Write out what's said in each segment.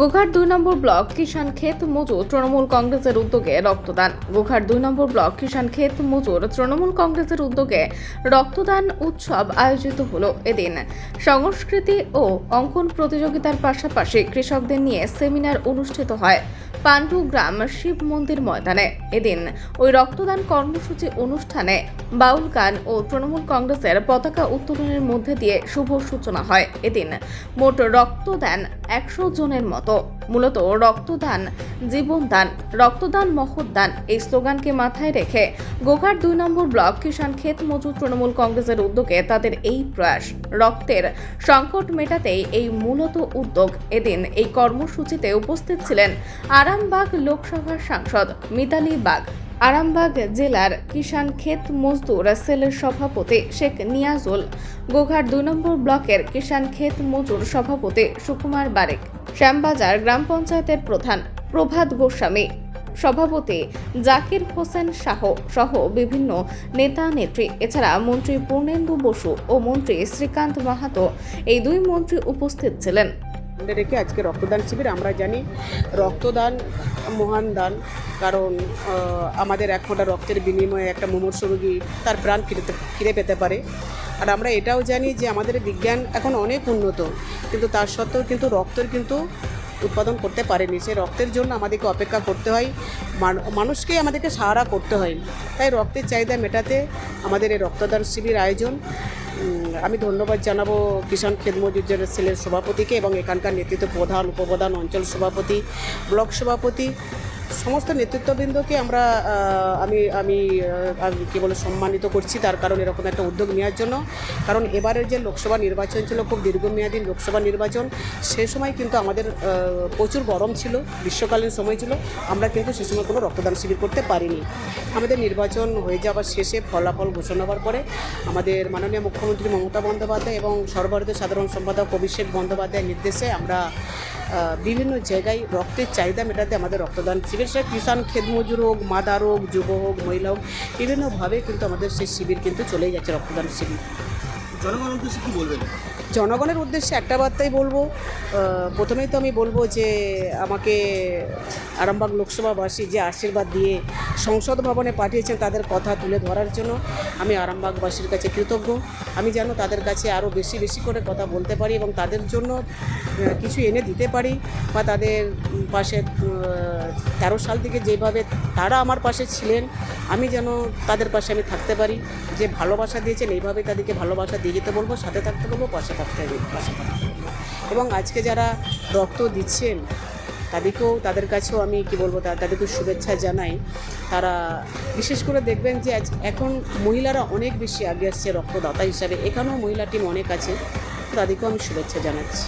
গোঘাট দুই নম্বর ব্লক কিষান ক্ষেত মজুর তৃণমূল কংগ্রেসের উদ্যোগে রক্তদান। গোঘাট দুই নম্বর ব্লক কিষান ক্ষেত মজুর তৃণমূল কংগ্রেসের উদ্যোগে রক্তদান উৎসব আয়োজিত হলো এদিন। সংস্কৃতি ও অঙ্কন প্রতিযোগিতার পাশাপাশি কৃষকদের নিয়ে সেমিনার অনুষ্ঠিত হয়। পাণ্ডু গ্রাম শিব মন্দির ময়দানে। এদিন ওই রক্তদান কর্মসূচি অনুষ্ঠানে বাউল গান ও তৃণমূল কংগ্রেসের পতাকা উত্তোলনের মধ্যে দিয়ে শুভ সূচনা হয়। এদিন মোট রক্তদান একশো জনের মতো। মূলত রক্তদান জীবনদান, রক্তদান, মহৎদান এই স্লোগানকে মাথায় রেখে গোঘাট দুই নম্বর ব্লক কিষাণ ক্ষেত মজুর তৃণমূল কংগ্রেসের উদ্যোগে তাদের এই প্রয়াস। রক্তের সংকট মেটাতেই এই মূলত উদ্যোগ। এদিন এই কর্মসূচিতে উপস্থিত ছিলেন আরামবাগ লোকসভার সাংসদ মিতালি বাগ, আরামবাগ জেলার কিষাণ ক্ষেত মজদুর সেলের সভাপতি শেখ নিয়াজুল, গোঘাট দুই নম্বর ব্লকের কিষাণ ক্ষেত মজুর সভাপতি সুকুমার বারেক, শ্যামবাজার গ্রাম পঞ্চায়েতের প্রধান প্রভাত গোস্বামী। সভাপতি জাকির হোসেন শাহ সহ বিভিন্ন নেতা, নেত্রী, এছাড়া মন্ত্রী পূর্ণেন্দু বসু ও মন্ত্রী শ্রীকান্ত মাহাতো এই দুই মন্ত্রী উপস্থিত ছিলেন। রেখে আজকে রক্তদান শিবির, আমরা জানি রক্তদান মহান দান, কারণ আমাদের এক ফোঁটা রক্তের বিনিময়ে একটা মুমূর্ষ রোগী তার প্রাণ ফিরে ফিরে পেতে পারে। আর আমরা এটাও জানি যে আমাদের বিজ্ঞান এখন অনেক উন্নত, কিন্তু তার সত্ত্বেও কিন্তু রক্তের কিন্তু উৎপাদন করতে পারেনি। সেই রক্তের জন্য আমাদেরকে অপেক্ষা করতে হয়। মান- মানুষকেই আমাদেরকে সাহারা করতে হয়। তাই রক্তের চাহিদা মেটাতে আমাদের এই রক্তদান শিবির আয়োজন। আমি ধন্যবাদ জানাব কিষাণ খেত মজুর সেলের সভাপতিকে এবং এখানকার নেতৃত্ব প্রধান, উপপ্রধান অঞ্চল সভাপতি, ব্লক সভাপতি সমস্ত নেতৃত্ববৃন্দকে আমরা আমি আমি কী বলে সম্মানিত করছি তার কারণ এরকম একটা উদ্যোগ নেওয়ার জন্য। কারণ এবারের যে লোকসভা নির্বাচন ছিল, খুব দীর্ঘমেয়াদী লোকসভা নির্বাচন সেই সময় কিন্তু আমাদের প্রচুর গরম ছিল, গ্রীষ্মকালীন সময় ছিল। আমরা কিন্তু সে সময় কোনো রক্তদান শিবির করতে পারিনি। আমাদের নির্বাচন হয়ে যাওয়ার শেষে ফলাফল ঘোষণা হওয়ার পরে আমাদের মাননীয় মুখ্যমন্ত্রী মমতা বন্দ্যোপাধ্যায় এবং সর্বভারতীয় সাধারণ সম্পাদক অভিষেক বন্দ্যোপাধ্যায়ের নির্দেশে আমরা বিভিন্ন জায়গায় রক্তের চাহিদা মেটাতে আমাদের রক্তদান শিবির সে কিষাণ খেত মজুর হোক মাদার হোক যুব হোক, মহিলা হোক, বিভিন্নভাবে কিন্তু আমাদের সেই শিবির কিন্তু চলেই যাচ্ছে রক্তদান শিবির। জনগণ উদ্দেশ্যে কী বলবেন? জনগণের উদ্দেশ্যে একটা বার্তাই বলব প্রথমেই তো আমি বলব যে আমাকে আরামবাগ লোকসভাবাসী যে আশীর্বাদ দিয়ে সংসদ ভবনে পাঠিয়েছেন তাদের কথা তুলে ধরার জন্য আমি আরামবাগবাসীর কাছে কৃতজ্ঞ। আমি যেন তাদের কাছে আরও বেশি বেশি করে কথা বলতে পারি এবং তাদের জন্য কিছু এনে দিতে পারি বা তাদের পাশে তেরো সাল থেকে যেভাবে তারা আমার পাশে ছিলেন, আমি যেন তাদের পাশে আমি থাকতে পারি। যে ভালোবাসা দিয়েছেন এইভাবে তাদেরকে ভালোবাসা দিয়ে যেতে বলব, সাথে থাকতে বলব, পাশে হবে পাশে থাকতে বলব এবং আজকে যারা রক্ত দিচ্ছেন, তাদেরকেও, তাদের কাছেও আমি কি বলব তাদেরকে শুভেচ্ছা জানাই। তারা বিশেষ করে দেখবেন যে আজ, এখন মহিলারা অনেক বেশি আগে আসছে রক্তদাতা হিসাবে। এখানেও মহিলা টিম অনেক আছে। তাদেরকেও আমি শুভেচ্ছা জানাচ্ছি।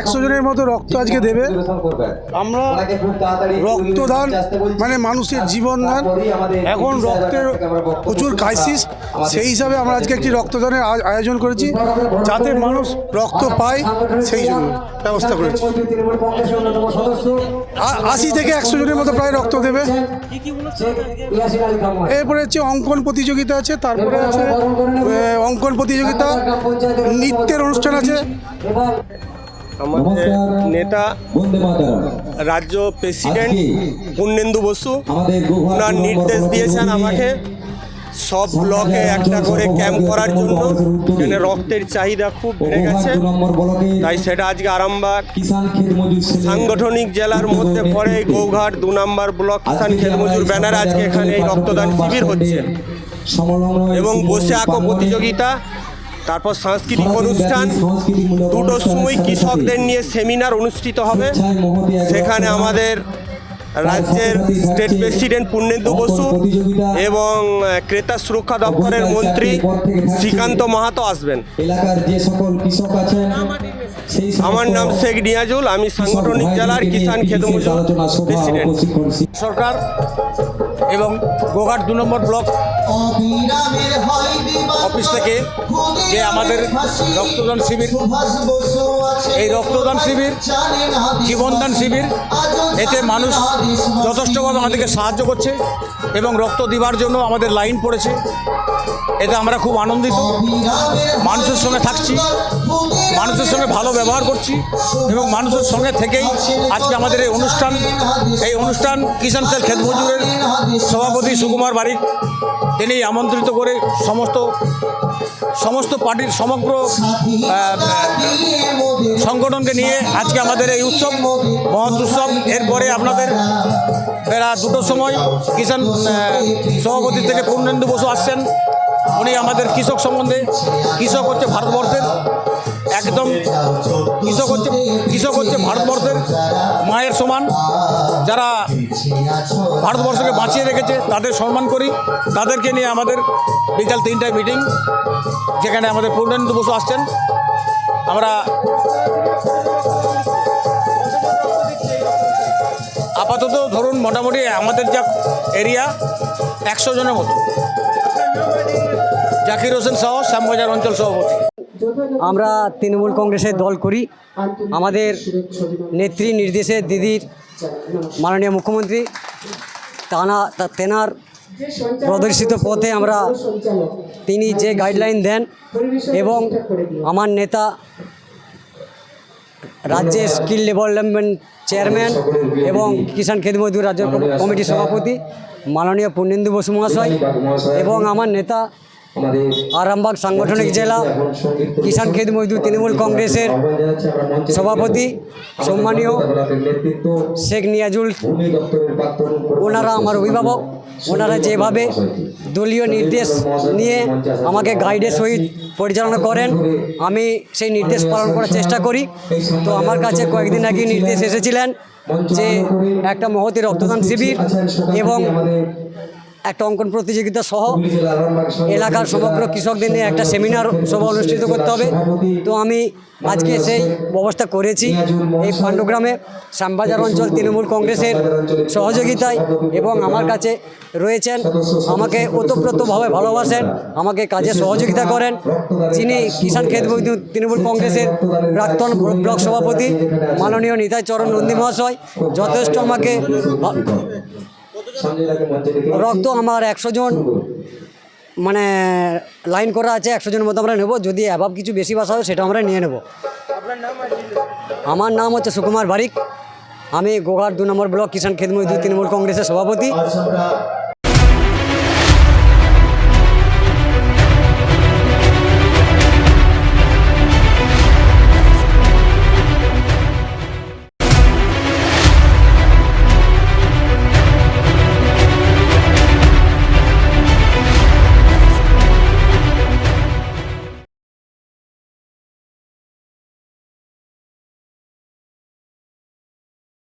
একশো জনের মতো রক্ত আজকে দেবে। আমরা রক্তদান মানে মানুষের জীবন দান এখন রক্তের প্রচুর ক্রাইসিস সেই হিসাবে আমরা আজকে একটি রক্তদানের আয়োজন করেছি, যাতে মানুষ রক্ত পায়, সেই জন্য ব্যবস্থা করেছি। আশি থেকে একশো জনের মতো প্রায় রক্ত দেবে। এরপরে হচ্ছে অঙ্কন প্রতিযোগিতা আছে, তারপরে আছে অঙ্কন প্রতিযোগিতা, নৃত্যের অনুষ্ঠান আছে। আমাদের নেতা রাজ্য প্রেসিডেন্ট পূর্ণেন্দু বসু ওনার নির্দেশ দিয়েছেন আমাকে সব ব্লকে একটা করে ক্যাম্প করার জন্য। এখানে রক্তের চাহিদা খুব বেড়ে গেছে। তাই সেটা আজকে আরামবাগ সাংগঠনিক জেলার মধ্যে পড়ে গৌঘাট দু নম্বর ব্লক কিষান খেলমজুর ব্যানার আজকে এখানে এই রক্তদান শিবির হচ্ছে। এবং বসে আঁকো প্রতিযোগিতা। তারপর সাংস্কৃতিক অনুষ্ঠান। দুটোর সময় কৃষকদের নিয়ে সেমিনার অনুষ্ঠিত হবে। সেখানে আমাদের রাজ্যের স্টেট প্রেসিডেন্ট পূর্ণেন্দু বসু এবং ক্রেতা সুরক্ষা দপ্তরের মন্ত্রী শ্রীকান্ত মাহাতো আসবেন। আমার নাম শেখ নিয়াজুল আমি সাংগঠনিক জেলার কিষান খেত বিশেষ মজুর আলোচনা সভা ও প্রেসিডেন্ট সরকার এবং গোঘাট দু নম্বর ব্লক অফিস থেকে যে আমাদের রক্তদান শিবির এই রক্তদান শিবির জীবনদান শিবির এতে মানুষ যথেষ্টভাবে আমাদেরকে সাহায্য করছে এবং রক্ত দিবার জন্য আমাদের লাইন পড়েছে। এতে আমরা খুব আনন্দিত। মানুষের সঙ্গে থাকছি। মানুষের সঙ্গে ভালো ব্যবহার করছি এবং মানুষের সঙ্গে থেকেই আজকে আমাদের এই অনুষ্ঠান এই অনুষ্ঠান কিষাণ সেল খেত মজুরের সভাপতি সুকুমার বারিক, তিনি আমন্ত্রিত করে সমস্ত সমস্ত পার্টির সমগ্র সংগঠনকে নিয়ে আজকে আমাদের এই উৎসব, মহৎ উৎসব। এরপরে আপনাদের বেলা দুটোর সময় কিষাণ সভাপতি থেকে পূর্ণেন্দু বসু আসছেন। উনি আমাদের কৃষক সম্বন্ধে, কৃষক হচ্ছে ভারতবর্ষের একদম কৃষক হচ্ছে কৃষক হচ্ছে ভারতবর্ষের মায়ের সমান। যারা ভারতবর্ষকে বাঁচিয়ে রেখেছে, তাদের সম্মান করি। তাদেরকে নিয়ে আমাদের বিকাল তিনটায় মিটিং যেখানে আমাদের পূর্ণেন্দু বসু আসছেন। আমরা আপাতত ধরুন মোটামুটি আমাদের যা এরিয়া, একশো জনের মতো। জাকির হোসেন সহ, শ্যামবাজার অঞ্চল সভাপতি। আমরা তৃণমূল কংগ্রেসের দল করি। আমাদের নেত্রী নির্দেশে দিদির মাননীয় মুখ্যমন্ত্রী তানা তেনার প্রদর্শিত পথে আমরা তিনি যে গাইডলাইন দেন এবং আমার নেতা রাজ্যের স্কিল ডেভেলপমেন্ট চেয়ারম্যান এবং কিষাণ খেত মজদুর রাজ্য কমিটির সভাপতি মাননীয় পূর্ণেন্দু বসু মহাশয় এবং আমার নেতা আরামবাগ সাংগঠনিক জেলা, কিষাণ খেত মজদুর তৃণমূল কংগ্রেসের সভাপতি সম্মানীয় শেখ নিয়াজুল ওনারা আমার অভিভাবক। ওনারা যেভাবে দলীয় নির্দেশ নিয়ে আমাকে গাইডের সহিত পরিচালনা করেন, আমি সেই নির্দেশ পালন করার চেষ্টা করি। তো আমার কাছে কয়েকদিন আগে নির্দেশ এসেছিলেন যে একটা মহতি রক্তদান শিবির এবং একটা অঙ্কন প্রতিযোগিতা সহ এলাকার সমগ্র কৃষকদের নিয়ে একটা সেমিনার সভা অনুষ্ঠিত করতে হবে। তো আমি আজকে সেই ব্যবস্থা করেছি। এই পাণ্ডগ্রামে শ্যামবাজার অঞ্চল তৃণমূল কংগ্রেসের সহযোগিতায় এবং আমার কাছে রয়েছেন আমাকে ওতপ্রোতভাবে ভালোবাসেন আমাকে কাজে সহযোগিতা করেন। যিনি কিষাণ খেত তৃণমূল কংগ্রেসের প্রাক্তন ব্লক সভাপতি মাননীয় নিতাই চরণ নন্দী মহাশয় যথেষ্ট আমাকে রক্ত আমার একশো জন মানে লাইন করা আছে একশো জনের মতো আমরা নেব। যদি অ্যাভাব কিছু বেশি বাসা হয় সেটা আমরা নিয়ে নেব। আমার নাম হচ্ছে সুকুমার বারিক। আমি গোঘাট দু নম্বর ব্লক কিষাণ খেদমুই দুই তৃণমূল কংগ্রেসের সভাপতি।